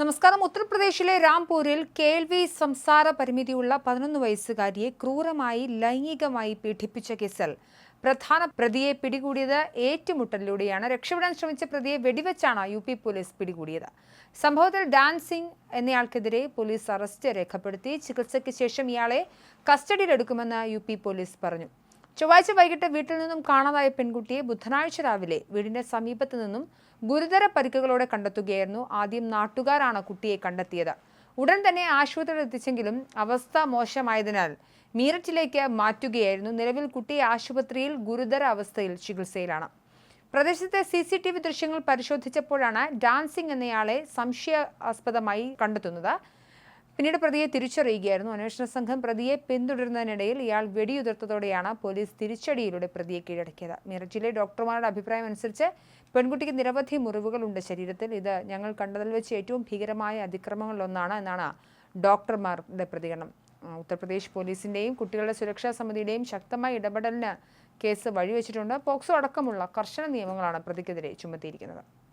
നമസ്കാരം. ഉത്തർപ്രദേശിലെ രാംപൂരിൽ കേൾവി സംസാര പരിമിതിയുള്ള പതിനൊന്ന് വയസ്സുകാരിയെ ക്രൂരമായി ലൈംഗികമായി പീഡിപ്പിച്ച കേസിൽ പ്രധാന പ്രതിയെ പിടികൂടിയത് ഏറ്റുമുട്ടലിലൂടെയാണ്. രക്ഷപ്പെടാൻ ശ്രമിച്ച പ്രതിയെ വെടിവെച്ചാണ് യു പി പോലീസ് പിടികൂടിയത്. സംഭവത്തിൽ ഡാൻസിംഗ് എന്നയാൾക്കെതിരെ പോലീസ് അറസ്റ്റ് രേഖപ്പെടുത്തി. ചികിത്സയ്ക്ക് ശേഷം ഇയാളെ കസ്റ്റഡിയിലെടുക്കുമെന്ന് യു പി പോലീസ് പറഞ്ഞു. ചൊവ്വാഴ്ച വൈകിട്ട് വീട്ടിൽ നിന്നും കാണാതായ പെൺകുട്ടിയെ ബുധനാഴ്ച രാവിലെ വീടിന്റെ സമീപത്തു നിന്നും ഗുരുതര പരിക്കുകളോടെ കണ്ടെത്തുകയായിരുന്നു ആദ്യം നാട്ടുകാരാണ് കുട്ടിയെ കണ്ടെത്തിയത്. ഉടൻ തന്നെ ആശുപത്രിയിൽ എത്തിച്ചെങ്കിലും അവസ്ഥ മോശമായതിനാൽ മീററ്റിലേക്ക് മാറ്റുകയായിരുന്നു. നിലവിൽ കുട്ടി ആശുപത്രിയിൽ ഗുരുതര അവസ്ഥയിൽ ചികിത്സയിലാണ്. പ്രദേശത്തെ സി സി ടി വി ദൃശ്യങ്ങൾ പരിശോധിച്ചപ്പോഴാണ് ഡാൻസിംഗ് എന്നയാളെ സംശയാസ്പദമായി കണ്ടെത്തുന്നത്. പിന്നീട് പ്രതിയെ തിരിച്ചറിയുകയായിരുന്നു. അന്വേഷണ സംഘം പ്രതിയെ പിന്തുടരുന്നതിനിടയിൽ ഇയാൾ വെടിയുതിർത്തതോടെയാണ് പോലീസ് തിരിച്ചടിയിലൂടെ പ്രതിയെ കീഴടക്കിയത്. മീററ്റിലെ ഡോക്ടർമാരുടെ അഭിപ്രായം അനുസരിച്ച് പെൺകുട്ടിക്ക് നിരവധി മുറിവുകളുണ്ട് ശരീരത്തിൽ. ഇത് ഞങ്ങൾ കണ്ടതിൽ വെച്ച് ഏറ്റവും ഭീകരമായ അതിക്രമങ്ങളിലൊന്നാണ് എന്നാണ് ഡോക്ടർമാരുടെ പ്രതികരണം. ഉത്തർപ്രദേശ് പോലീസിന്റെയും കുട്ടികളുടെ സുരക്ഷാ സമിതിയുടെയും ശക്തമായ ഇടപെടലിന് കേസ് വഴിവെച്ചിട്ടുണ്ട്. പോക്സോ അടക്കമുള്ള കർശന നിയമങ്ങളാണ് പ്രതിക്കെതിരെ ചുമത്തിയിരിക്കുന്നത്.